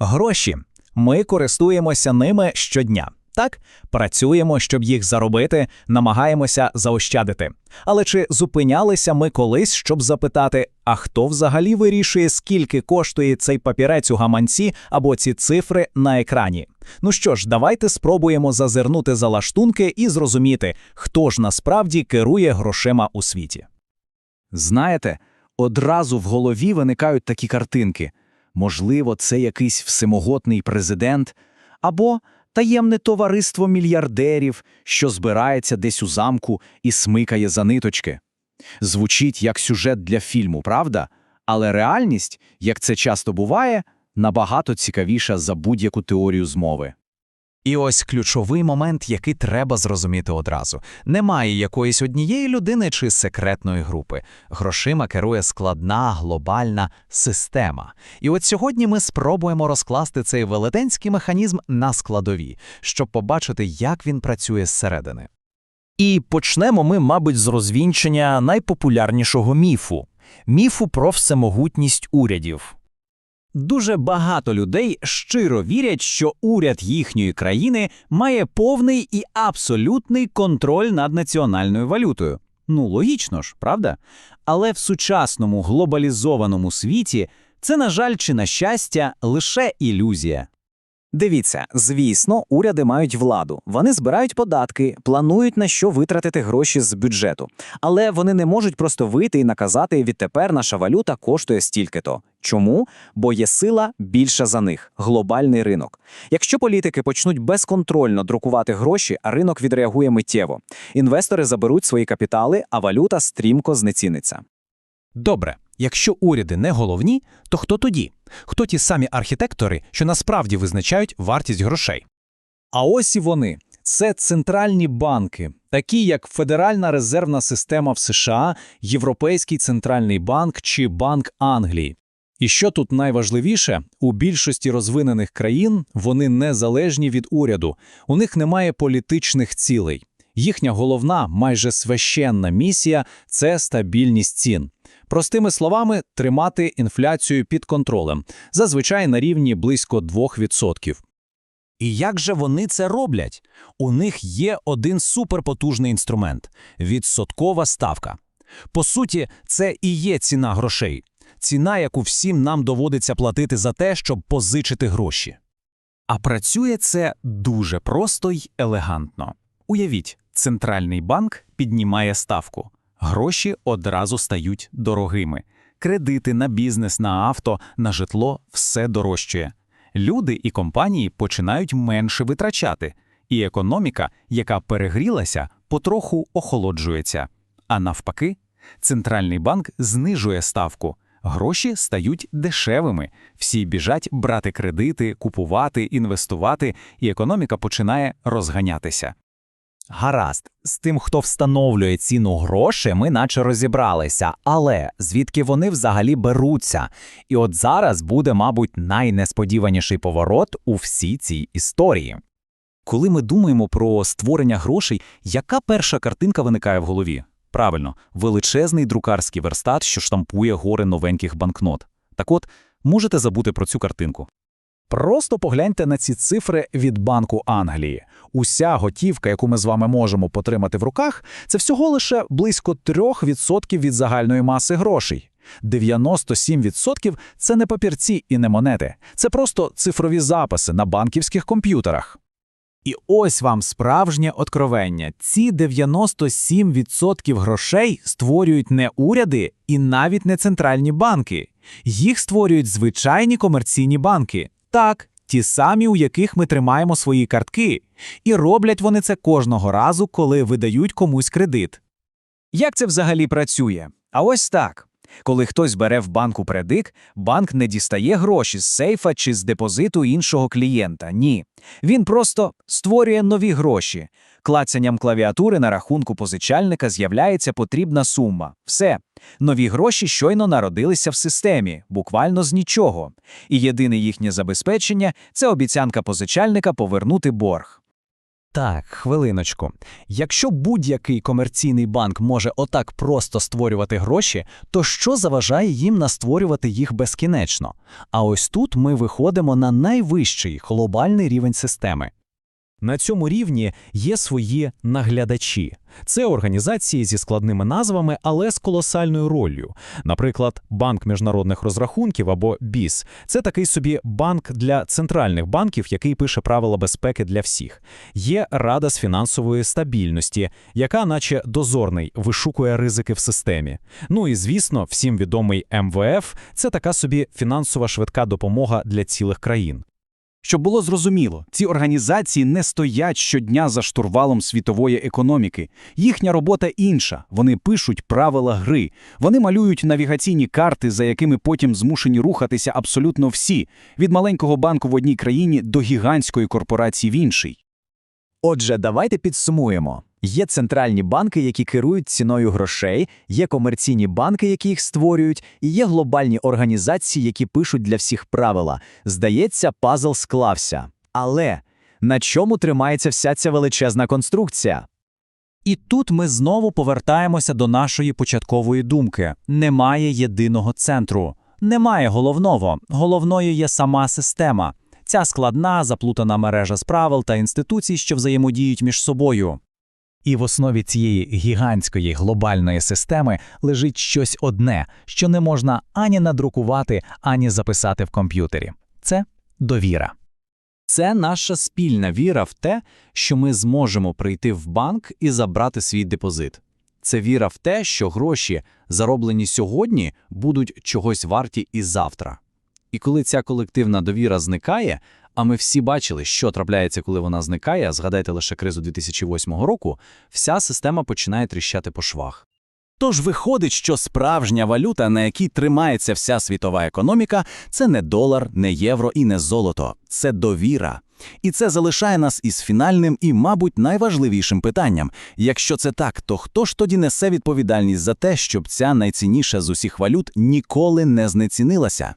Гроші. Ми користуємося ними щодня. Так, працюємо, щоб їх заробити, намагаємося заощадити. Але чи зупинялися ми колись, щоб запитати, а хто взагалі вирішує, скільки коштує цей папірець у гаманці або ці цифри на екрані? Ну що ж, давайте спробуємо зазирнути за лаштунки і зрозуміти, хто ж насправді керує грошима у світі. Знаєте, одразу в голові виникають такі картинки. Можливо, це якийсь всемогутний президент або таємне товариство мільярдерів, що збирається десь у замку і смикає за ниточки. Звучить як сюжет для фільму, правда? Але реальність, як це часто буває, набагато цікавіша за будь-яку теорію змови. І ось ключовий момент, який треба зрозуміти одразу. Немає якоїсь однієї людини чи секретної групи. Грошима керує складна глобальна система. І от сьогодні ми спробуємо розкласти цей велетенський механізм на складові, щоб побачити, як він працює зсередини. І почнемо ми, мабуть, з розвінчення найпопулярнішого міфу міфу про всемогутність урядів. Дуже багато людей щиро вірять, що уряд їхньої країни має повний і абсолютний контроль над національною валютою. Ну, логічно ж, правда? Але в сучасному глобалізованому світі це, на жаль, чи на щастя, лише ілюзія. Дивіться, звісно, уряди мають владу. Вони збирають податки, планують на що витратити гроші з бюджету. Але вони не можуть просто вийти і наказати відтепер наша валюта коштує стільки-то. Чому? Бо є сила більша за них глобальний ринок. Якщо політики почнуть безконтрольно друкувати гроші, а ринок відреагує миттєво. Інвестори заберуть свої капітали, а валюта стрімко знеціниться. Добре, якщо уряди не головні, то хто тоді? Хто ті самі архітектори, що насправді визначають вартість грошей? А ось і вони. Це центральні банки, такі як Федеральна резервна система в США, Європейський центральний банк чи Банк Англії. І що тут найважливіше, у більшості розвинених країн вони незалежні від уряду, у них немає політичних цілей. Їхня головна, майже священна місія це стабільність цін. Простими словами, тримати інфляцію під контролем, зазвичай на рівні близько 2%. І як же вони це роблять? У них є один суперпотужний інструмент відсоткова ставка. По суті, це і є ціна грошей, ціна, яку всім нам доводиться платити за те, щоб позичити гроші. А працює це дуже просто й елегантно. Уявіть, центральний банк піднімає ставку, гроші одразу стають дорогими. Кредити на бізнес, на авто, на житло все дорожчає. Люди і компанії починають менше витрачати, і економіка, яка перегрілася, потроху охолоджується. А навпаки, центральний банк знижує ставку, гроші стають дешевими, всі біжать брати кредити, купувати, інвестувати, і економіка починає розганятися. Гаразд, з тим, хто встановлює ціну грошей, ми наче розібралися, але звідки вони взагалі беруться? І от зараз буде, мабуть, найнесподіваніший поворот у всій цій історії. Коли ми думаємо про створення грошей, яка перша картинка виникає в голові? Правильно, величезний друкарський верстат, що штампує гори новеньких банкнот. Так от, можете забути про цю картинку. Просто погляньте на ці цифри від Банку Англії. Уся готівка, яку ми з вами можемо потримати в руках, це всього лише близько 3% від загальної маси грошей. 97% – це не папірці і не монети, це просто цифрові записи на банківських комп'ютерах. І ось вам справжнє откровення. Ці 97% грошей створюють не уряди і навіть не центральні банки. Їх створюють звичайні комерційні банки. Так, ті самі, у яких ми тримаємо свої картки. І роблять вони це кожного разу, коли видають комусь кредит. Як це взагалі працює? А ось так. Коли хтось бере в банку кредит, банк не дістає гроші з сейфа чи з депозиту іншого клієнта. Ні. Він просто створює нові гроші. Клацанням клавіатури на рахунку позичальника з'являється потрібна сума. Все. Нові гроші щойно народилися в системі, буквально з нічого. І єдине їхнє забезпечення це обіцянка позичальника повернути борг. Так, хвилиночку. Якщо будь-який комерційний банк може отак просто створювати гроші, то що заважає їм настворювати їх безкінечно? А ось тут ми виходимо на найвищий глобальний рівень системи. На цьому рівні є свої наглядачі. Це організації зі складними назвами, але з колосальною роллю. Наприклад, Банк міжнародних розрахунків або БІС – це такий собі банк для центральних банків, який пише правила безпеки для всіх. Є Рада з фінансової стабільності, яка, наче дозорний, вишукує ризики в системі. Ну і звісно, всім відомий МВФ – це така собі фінансова швидка допомога для цілих країн. Щоб було зрозуміло, ці організації не стоять щодня за штурвалом світової економіки. Їхня робота інша. Вони пишуть правила гри. Вони малюють навігаційні карти, за якими потім змушені рухатися абсолютно всі, від маленького банку в одній країні до гігантської корпорації в іншій. Отже, давайте підсумуємо. Є центральні банки, які керують ціною грошей, є комерційні банки, які їх створюють, і є глобальні організації, які пишуть для всіх правила. Здається, пазл склався. Але на чому тримається вся ця величезна конструкція? І тут ми знову повертаємося до нашої початкової думки: немає єдиного центру, немає головного. Головною є сама система. Ця складна, заплутана мережа з правил та інституцій, що взаємодіють між собою. І в основі цієї гігантської глобальної системи лежить щось одне, що не можна ані надрукувати, ані записати в комп'ютері. Це довіра. Це наша спільна віра в те, що ми зможемо прийти в банк і забрати свій депозит. Це віра в те, що гроші, зароблені сьогодні, будуть чогось варті і завтра. І коли ця колективна довіра зникає, а ми всі бачили, що трапляється, коли вона зникає, згадайте лише кризу 2008 року, вся система починає тріщати по швах. Тож виходить, що справжня валюта, на якій тримається вся світова економіка, це не долар, не євро і не золото, це довіра. І це залишає нас із фінальним і, мабуть, найважливішим питанням. Якщо це так, то хто ж тоді несе відповідальність за те, щоб ця найцінніша з усіх валют ніколи не знецінилася?